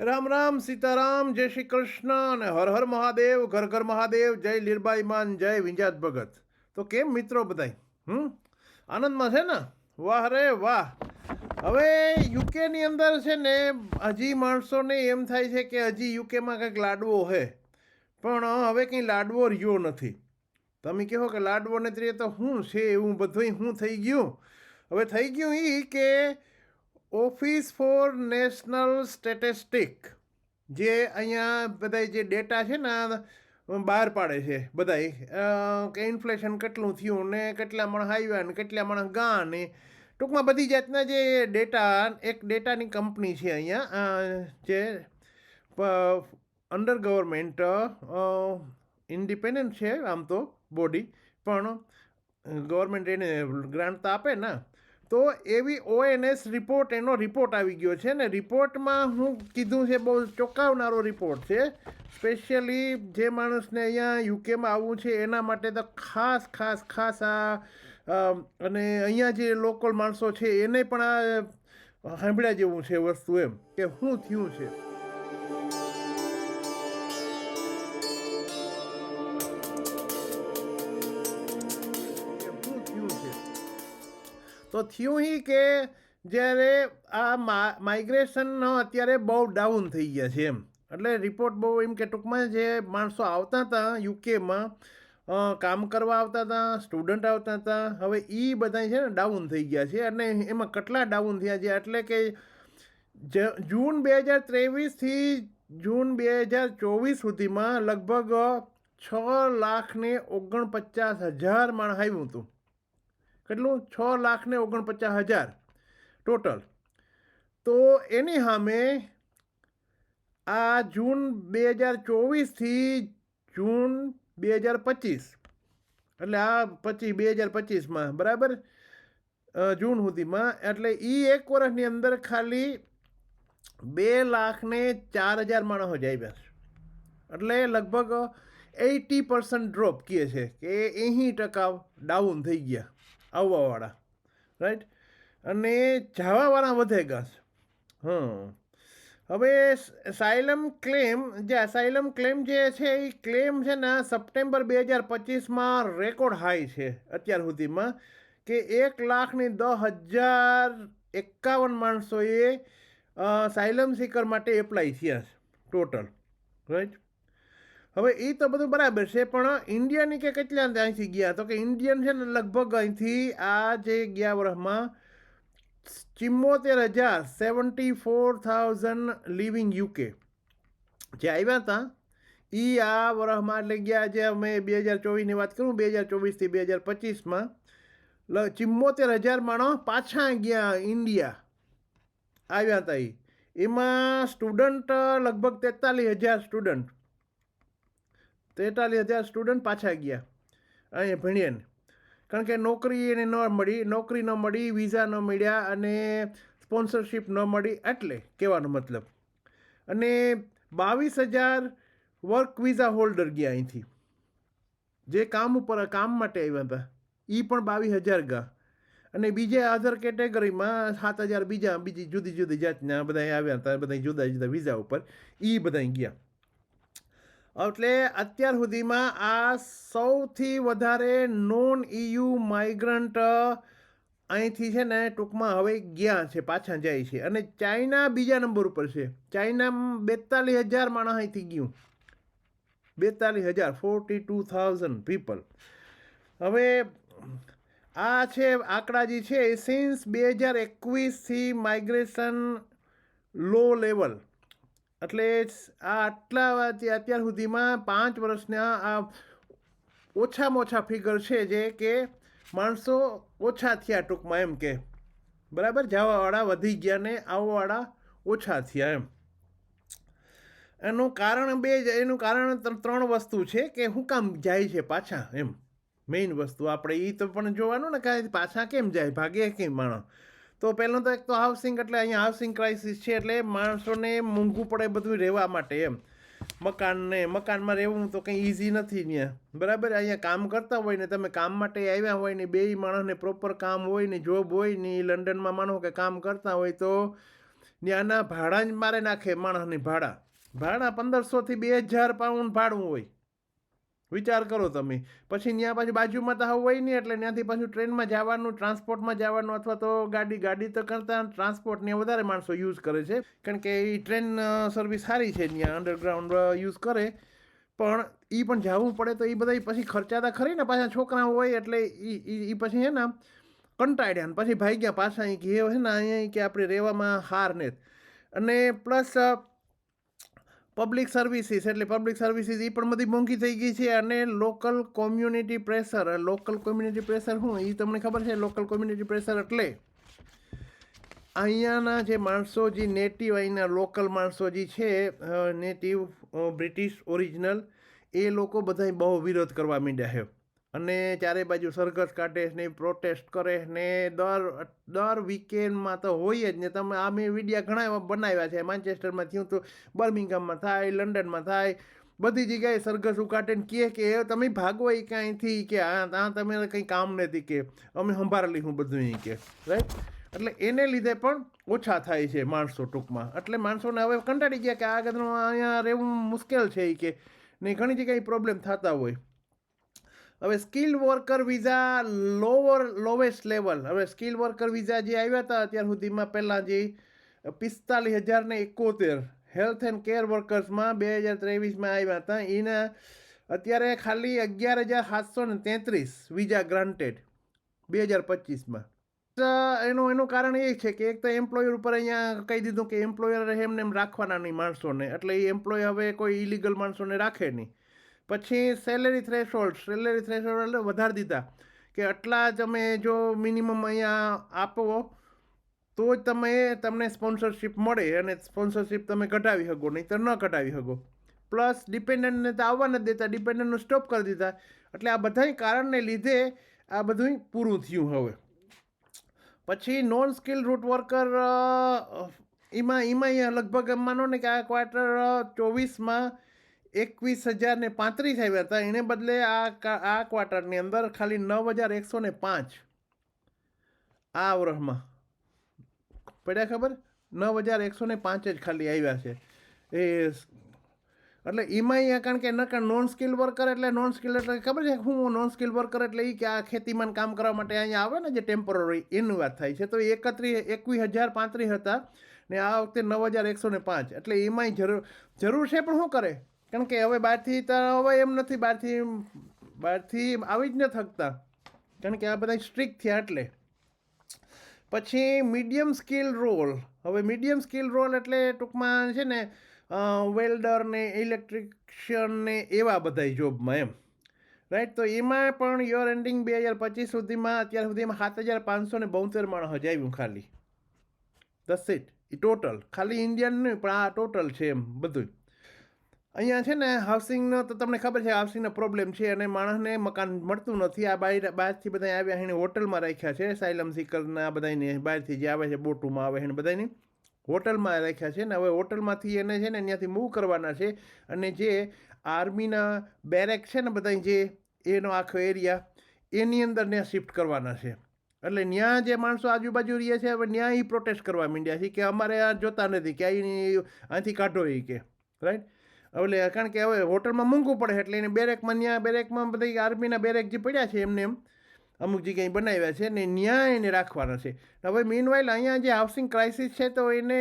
રામ રામ સીતારામ, જય શ્રી કૃષ્ણ અને હર હર મહાદેવ, ઘર ઘર મહાદેવ, જય લીરબાઈ માન, જય વિંજાત ભગત. તો કેમ મિત્રો બધાય? હમ? આનંદમાં છે ને? વાહ રે વાહ. હવે યુકેની અંદર છે ને, હજી માણસોને એમ થાય છે કે હજી યુકેમાં કંઈક લાડવો છે પણ હવે કંઈ લાડવો રહ્યો નથી. તમે કહો કે લાડવો નથી તો શું છે એવું બધું શું થઈ ગયું? હવે થઈ ગયું એ કે ઓફિસ ફોર નેશનલ સ્ટેટિસ્ટિક, જે અહીંયા બધા જે ડેટા છે ને બહાર પાડે છે બધાય કે ઇન્ફ્લેશન કેટલું થયું ને કેટલા માણસ આવ્યા ને કેટલા માણસ ગા ને, ટૂંકમાં બધી જાતના જે ડેટા, એક ડેટાની કંપની છે અહીંયા જે અંડર ગવર્મેન્ટ ઇન્ડિપેન્ડન્ટ છે આમ તો બોડી, પણ ગવર્મેન્ટ એને ગ્રાન્ટ તો આપે ને તો એવી ઓએનએસ રિપોર્ટ એનો રિપોર્ટ આવી ગયો છે ને રિપોર્ટમાં હું કીધું છે બહુ ચોંકાવનારો રિપોર્ટ છે. સ્પેશિયલી જે માણસને અહીંયા યુકેમાં આવવું છે એના માટે તો ખાસ ખાસ ખાસ આ અને અહીંયા જે લોકલ માણસો છે એને પણ આ સાંભળ્યા જેવું છે વસ્તુ એમ કે શું થયું છે. તો થયું હી કે જ્યારે આ માઇગ્રેશનનો અત્યારે બહુ ડાઉન થઈ ગયા છે એમ. એટલે રિપોર્ટ બહુ એમ કે ટૂંકમાં જે માણસો આવતા હતા યુકેમાં કામ કરવા આવતા હતા સ્ટુડન્ટ આવતા હતા, હવે એ બધા છે ને ડાઉન થઈ ગયા છે અને એમાં કેટલા ડાઉન થયા છે? એટલે કે જૂન બે હજાર ત્રેવીસથી જૂન બે હજાર ચોવીસ સુધીમાં લગભગ છ લાખને ઓગણપચાસ હજાર માણ આવ્યું હતું. કેટલું? છ લાખ ને ઓગણપચાસ હજાર ટોટલ. તો એની સામે આ જૂન બે હજાર ચોવીસથી જૂન બે હજાર પચીસ. એટલે આ પચીસ બે હજાર પચીસમાં, બરાબર? જૂન સુધીમાં. એટલે એ એક વર્ષની અંદર ખાલી બે લાખ ને ચાર હજાર માણસો જ આવ્યા છે. એટલે લગભગ એટી પર્સન્ટ ડ્રોપ કહે છે કે એંસી ટકા ડાઉન થઈ ગયા. આવવાવાળા રાઈટ અને જવાવાળા વધે ગયા હં હવે સાયલમ ક્લેમ જે સાયલમ ક્લેમ જે છે એ ક્લેમ છે ને સપ્ટેમ્બર બે હજાર પચીસમાં રેકોર્ડ હાઈ છે અત્યાર સુધીમાં, કે એક લાખની દસ હજાર એકાવન માણસોએ સાયલમ સીકર માટે એપ્લાય થયા છે ટોટલ રાઈટ હવે એ તો બધું બરાબર છે, પણ ઇન્ડિયાની કે કેટલા ત્યાંથી ગયા? તો કે ઇન્ડિયન છે ને લગભગ અહીંથી આ જે ગયા વર્ષમાં ચિમ્મોતેર હજાર seventy four thousand living UK જે આવ્યા હતા એ આ વર્ષમાં એટલે ગયા જે અમે બે હજાર ચોવીસની વાત કરું, બે હજાર ચોવીસથી બે હજાર પચીસમાં ચિમ્મોતેર હજાર માણસ પાછા ગયા ઇન્ડિયા આવ્યા હતા એ એમાં સ્ટુડન્ટ લગભગ તેતાલીસ હજાર સ્ટુડન્ટ તેતાલીસ હજાર સ્ટુડન્ટ પાછા ગયા. અહીંયા ભણીએને કારણ કે નોકરી એને ન મળી, નોકરી ન મળી વિઝા ન મળ્યા અને સ્પોન્સરશિપ ન મળી એટલે કહેવાનો મતલબ. અને બાવીસ હજાર વર્ક વિઝા હોલ્ડર ગયા અહીંથી. જે કામ ઉપર, કામ માટે આવ્યા હતા. એ પણ બાવીસ હજાર ગયા અને બીજે અધર કેટેગરીમાં સાત હજાર બીજા, બીજી જુદી જુદી જાતના બધા આવ્યા હતા બધા જુદા જુદા વિઝા ઉપર. એ બધા ગયા. એટલે અત્યાર સુધીમાં આ સૌથી વધારે નોન ઇયુ માઇગ્રન્ટ અહીંથી છે ને ટૂંકમાં હવે ગયા છે, પાછા જાય છે. અને ચાઇના બીજા નંબર ઉપર છે. ચાઇના બેતાલીસ હજાર માણસ અહીંથી ગયું. બેતાલીસ હજાર ફોર્ટી ટુ થાઉઝન્ડ પીપલ હવે આ છે આંકડા જે છે સિન્સ બે હજાર એકવીસથી માઇગ્રેશન લો લેવલ એટલે આ આટલા વાથી અત્યાર સુધીમાં પાંચ વર્ષના આ ઓછામાં ઓછા ફિગર છે જે કે માણસો ઓછા થયા ટૂંકમાં એમ કે. બરાબર? જવાવાળા વધી ગયા ને આવવાવાળા ઓછા થયા એમ. એનું કારણ બે જ- એનું કારણ ત્રણ વસ્તુ છે કે શું કામ જાય છે પાછા એમ. મેઇન વસ્તુ આપણે એ તો પણ જોવાનું ને કાંઈ પાછા કેમ જાય? ભાગે કેમ માણસ? તો પહેલું તો એક તો હાઉસિંગ એટલે અહીંયા હાઉસિંગ ક્રાઇસિસ છે એટલે માણસોને મોંઘું પડે બધું રહેવા માટે એમ. મકાનને, મકાનમાં રહેવું તો કંઈ ઇઝી નથી ત્યાં બરાબર? અહીંયા કામ કરતા હોય ને, તમે કામ માટે આવ્યા હોય ને બે માણસને પ્રોપર કામ હોય ને જોબ હોય ને, લંડનમાં માનો કે કામ કરતા હોય તો ત્યાંના ભાડા જ મારે નાખે માણસની ભાડા. ભાડા પંદરસોથી બે હજાર પાઉન્ડ ભાડું હોય. વિચાર કરો તમે. પછી ત્યાં પાછી બાજુમાં તો હવે હોય નહીં, એટલે ત્યાંથી પાછું ટ્રેનમાં જવાનું, ટ્રાન્સપોર્ટમાં જવાનું અથવા તો ગાડી ગાડી તો કરતાં ટ્રાન્સપોર્ટને વધારે માણસો યુઝ કરે છે. કારણ કે એ ટ્રેન સર્વિસ સારી છે ત્યાં, અંડરગ્રાઉન્ડ યુઝ કરે. પણ એ પણ જવું પડે તો એ બધા પછી ખર્ચાતા ખરી ને પાછા છોકરા હોય એટલે એ પછી છે ને કંટાળ્યા પછી ભાઈ ગયા પાછા અહીં કે છે ને, અહીંયા કે આપણે રહેવામાં હાર ને. અને પ્લસ પબ્લિક સર્વિસીસ એટલે પબ્લિક સર્વિસીસ એ પણ બધી મોંઘી થઈ ગઈ છે અને local community pressure local community pressure શું? એ તમને ખબર છે લોકલ કોમ્યુનિટી પ્રેશર એટલે અહીંયાના જે માણસો, જે નેટિવ અહીંના લોકલ માણસો જે છે નેટિવ બ્રિટિશ ઓરિજિનલ એ લોકો બધા બહુ વિરોધ કરવા માંડ્યા છે. અને ચારે બાજુ સરઘસ કાઢે ને પ્રોટેસ્ટ કરે ને દર દર વીકેન્ડમાં તો હોય જ ને. તમે આ મેં વિડીયા ઘણા એવા બનાવ્યા છે. માન્ચેસ્ટરમાં થયું તો બર્મિંગહામમાં થાય લંડનમાં થાય. બધી જગ્યાએ સરઘસ ને કહે કે તમે ભાગો એ કાંઈથી કે, આ આ તમે કંઈ કામ નથી કે, અમે સંભાળી હું બધું અહીં કે. રાઈટ એટલે એને લીધે પણ ઓછા થાય છે માણસો ટૂંકમાં. એટલે માણસોને હવે કંટાળી ગયા કે આગળનું અહીંયા રહેવું મુશ્કેલ છે એ કે. ને ઘણી જગ્યાએ પ્રોબ્લેમ થતા હોય. હવે skill worker visa lower lowest level હવે સ્કિલ વર્કર વિઝા જે, આવ્યા હતા અત્યાર સુધીમાં પહેલાં જે. પિસ્તાલીસ હજાર ને એકોતેર. હેલ્થ એન્ડ કેર વર્કર્સમાં બે હજાર ત્રેવીસમાં આવ્યા હતા. એના અત્યારે ખાલી અગિયાર હજાર સાતસો ને તેત્રીસ વિઝા ગ્રાન્ટેડ બે હજાર પચીસમાં. એનું એનું કારણ એ છે કે એક તો એમ્પ્લોયર ઉપર અહીંયા કહી દીધું કે એમ્પ્લોયર એમને એમ રાખવાના નહીં માણસોને. એટલે એ એમ્પ્લોય હવે કોઈ ઇલીગલ માણસોને રાખે નહીં. પછી સેલેરી થ્રેશોલ્ડ સેલેરી થ્રેશોલ્ડ એટલે વધારી દીધા. કે આટલા તમે જો મિનિમમ અહીંયા આપો, તો જ તમે, તમને સ્પોન્સરશિપ મળે અને સ્પોન્સરશિપ તમે ઘટાવી શકો નહીં તો ન ઘટાવી શકો. પ્લસ ડિપેન્ડન્ટને તો આવવા નથી દેતા ડિપેન્ડન્ટનું સ્ટોપ કરી દીધા. એટલે આ બધા કારણને લીધે આ બધું પૂરું થયું હવે. પછી નોન સ્કિલ રૂટ વર્કર એમાં એમાં લગભગ માનો ને કે આ ક્વાર્ટર ચોવીસમાં એકવીસ હજાર ને પાંત્રીસ આવ્યા હતા. એને બદલે આ આ ક્વાર્ટરની અંદર ખાલી નવ હજાર એકસો ને પાંચ આ વર્ષમાં પડ્યા ખબર? નવ હજાર એકસો ને પાંચ જ ખાલી આવ્યા છે. એ એટલે એમાં કારણ કે નકર નોન સ્કિલ વર્કર એટલે નોન સ્કિલ એટલે ખબર છે? હું નોન સ્કિલ વર્કર એટલે એ કે આ ખેતીમાં કામ કરવા માટે અહીંયા આવે ને જે ટેમ્પરરી એની વાત થાય છે. તો એકત્રીસ એકવીસ હજાર પાંત્રીસ હતા ને આ વખતે નવ હજાર એકસો ને પાંચ. એટલે એમાંય જરૂર જરૂર છે પણ શું કરે? કારણ કે હવે બહારથી તો હવે એમ નથી, બહારથી બહારથી આવી જ ન થકતા કારણ કે આ બધા સ્ટ્રિક થયા એટલે. પછી મીડિયમ સ્કિલ રોલ હવે મીડિયમ સ્કિલ રોલ એટલે ટૂંકમાં છે ને વેલ્ડર ને ઇલેક્ટ્રિશિયન ને એવા બધા જોબમાં એમ. રાઈટ તો એમાં પણ યોર એન્ડિંગ બે હજાર પચીસ સુધીમાં, અત્યાર સુધીમાં સાત હજાર પાંચસો ને બોતેર માણસ જ આવ્યું ખાલી. દસ સીટ એ ટોટલ ખાલી ઇન્ડિયન નહીં, પણ આ ટોટલ છે એમ બધું અહીંયા છે ને હાઉસિંગનો તો તમને ખબર છે હાઉસિંગનો પ્રોબ્લેમ છે અને માણસને મકાન મળતું નથી. આ બહાર બહારથી બધા આવ્યા એને હોટલમાં રાખ્યા છે સાયલમ સિકરના બધાને બહારથી જે આવે છે, બોટુમાં આવે છે બધાને હોટલમાં રાખ્યા છે ને. હવે હોટલમાંથી એને છે ને ત્યાંથી મૂવ કરવાના છે અને જે આર્મીના બેરેક છે ને બધા જે એનો આખો એરિયા એની અંદર ત્યાં શિફ્ટ કરવાના છે. એટલે ત્યાં જે માણસો આજુબાજુ રહે છે, હવે ત્યાં એ પ્રોટેસ્ટ કરવા માંડ્યા છે કે અમારે આ જોતા નથી, કે અહીં અહીંથી કાઢો એ કે રાઈટ એટલે કારણ કે હવે હોટલમાં મોંઘું પડે એટલે એને બેરેકમાં ત્યાં બેરેકમાં બધા આર્મીના બેરેક જે પડ્યા છે એમને એમ, અમુક જગ્યાએ બનાવ્યા છે ને ત્યાં એને રાખવાના છે. હવે મીનવાઇલ અહીંયા જે હાઉસિંગ ક્રાઇસિસ છે તો એને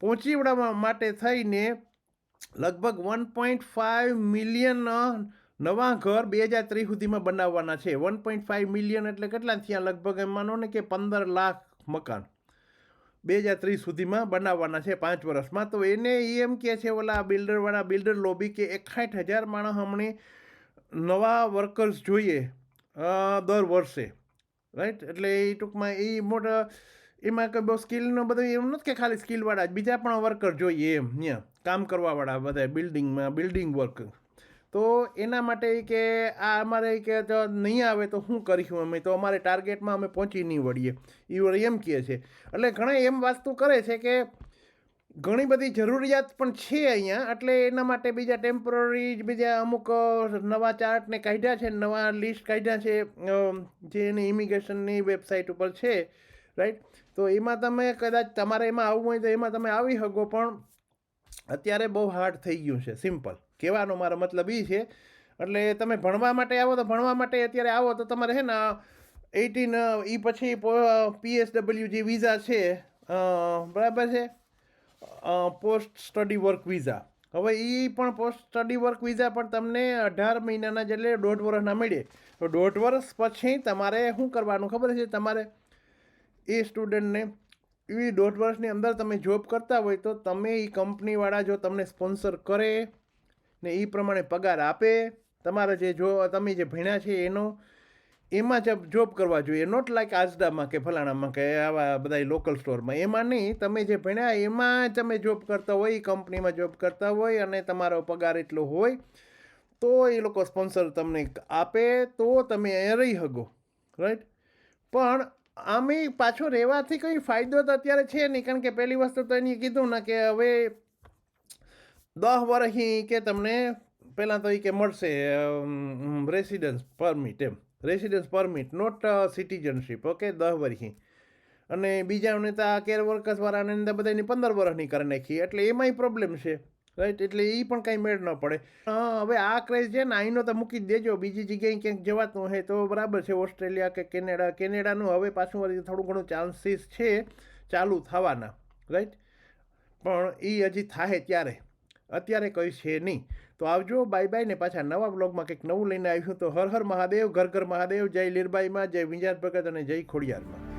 પહોંચી વળવા માટે થઈને લગભગ વન પોઈન્ટ ફાઇવ મિલિયન નવા ઘર બે હજાર ત્રીસ સુધીમાં બનાવવાના છે. વન પોઈન્ટ ફાઇવ મિલિયન એટલે કેટલા થયા? લગભગ એમ માનો ને કે પંદર લાખ મકાન. બે હજાર ત્રીસ સુધીમાં બનાવવાના છે પાંચ વર્ષમાં. તો એને એ એમ કહે છે, ઓલા બિલ્ડરવાળા બિલ્ડર લોબી કે એકસાઠ હજાર માણસ હમણે નવા વર્કર્સ જોઈએ દર વર્ષે. રાઈટ એટલે એ ટૂંકમાં એ મોટા, એમાં કંઈ બહુ સ્કિલનો બધું એમ નથી કે ખાલી સ્કિલવાળા જ, બીજા પણ વર્કર જોઈએ એમ ત્યાં કામ કરવાવાળા બધા બિલ્ડિંગમાં બિલ્ડિંગ વર્ક તો એના માટે કે આ અમારે કે નહીં આવે તો શું કરીશું અમે? તો અમારે ટાર્ગેટમાં અમે પહોંચી નહીં વળીએ. એ એમ કહે છે. એટલે ઘણા એમ વાસ્તુ કરે છે કે ઘણી બધી જરૂરિયાત પણ છે અહીંયા, એટલે એના માટે બીજા ટેમ્પરરી બીજા અમુક નવા ચાર્ટને કાઢ્યા છે, નવા લિસ્ટ કાઢ્યા છે જે એની ઇમિગ્રેશનની વેબસાઇટ ઉપર છે રાઈટ તો એમાં તમે કદાચ તમારે એમાં આવવું હોય તો એમાં તમે આવી શકો, પણ અત્યારે બહુ હાર્ડ થઈ ગયું છે. સિમ્પલ કહેવાનો મારો મતલબ એ છે. એટલે તમે ભણવા માટે આવો, તો ભણવા માટે અત્યારે આવો, તો તમારે છે ને એટીન એ પછી પીએસડબલ્યુ જે વિઝા છે બરાબર છે? પોસ્ટ સ્ટડી વર્ક વિઝા હવે એ પણ પોસ્ટ સ્ટડી વર્ક વિઝા પણ તમને અઢાર મહિનાના જ એટલે દોઢ વર્ષના મળે. તો દોઢ વર્ષ પછી તમારે શું કરવાનું ખબર છે? તમારે એ સ્ટુડન્ટને એ દોઢ વર્ષની અંદર તમે જોબ કરતા હોય તો તમે એ કંપનીવાળા જો તમને સ્પોન્સર કરે ને એ પ્રમાણે પગાર આપે. તમારે જે જો, તમે જે ભણ્યા છે એનો, એમાં જ જોબ કરવા જોઈએ. નોટ લાઈક આજડામાં કે ફલાણામાં કે આવા બધા લોકલ સ્ટોરમાં એમાં નહીં. તમે જે ભણ્યા એમાં તમે જોબ કરતા હોય એ કંપનીમાં જોબ કરતા હોય અને તમારો પગાર એટલો હોય, તો એ લોકો સ્પોન્સર તમને આપે, તો તમે અહીંયા રહી શકો. રાઈટ પણ આમે પાછો રહેવાથી કંઈ ફાયદો તો અત્યારે છે નહીં. કારણ કે પહેલી વસ્તુ તો એની કીધું ને કે હવે દસ વર્ષથી કે તમને પહેલાં તો એ કે મળશે residence permit M. Residence permit not citizenship okay દસ વર્ષથી અને બીજાને તો આ કેર વર્કર્સવાળાને અંદર બધાની પંદર વર્ષની કરી નાખી. એટલે એમાંય પ્રોબ્લેમ છે. રાઈટ એટલે એ પણ કાંઈ મેળ ન પડે. હવે આ ક્રેઝ છે ને અહીંનો તો મૂકી જ દેજો. બીજી જગ્યાએ ક્યાંક જવાતું હોય તો બરાબર છે. ઓસ્ટ્રેલિયા કે કેનેડા કેનેડાનું હવે પાછું વળી થોડું ઘણું ચાન્સીસ છે. ચાલુ થવાના. રાઈટ પણ એ હજી થાય ત્યારે. અત્યારે કંઈ છે નહીં. તો આવજો, બાય બાય ને પાછા નવા બ્લોગમાં કંઈક નવું લઈને આવ્યું તો હર હર મહાદેવ, ઘર ઘર મહાદેવ, જય લીરબાઈમાં, જય વિંજાર ભગત અને જય ખોડિયારમાં.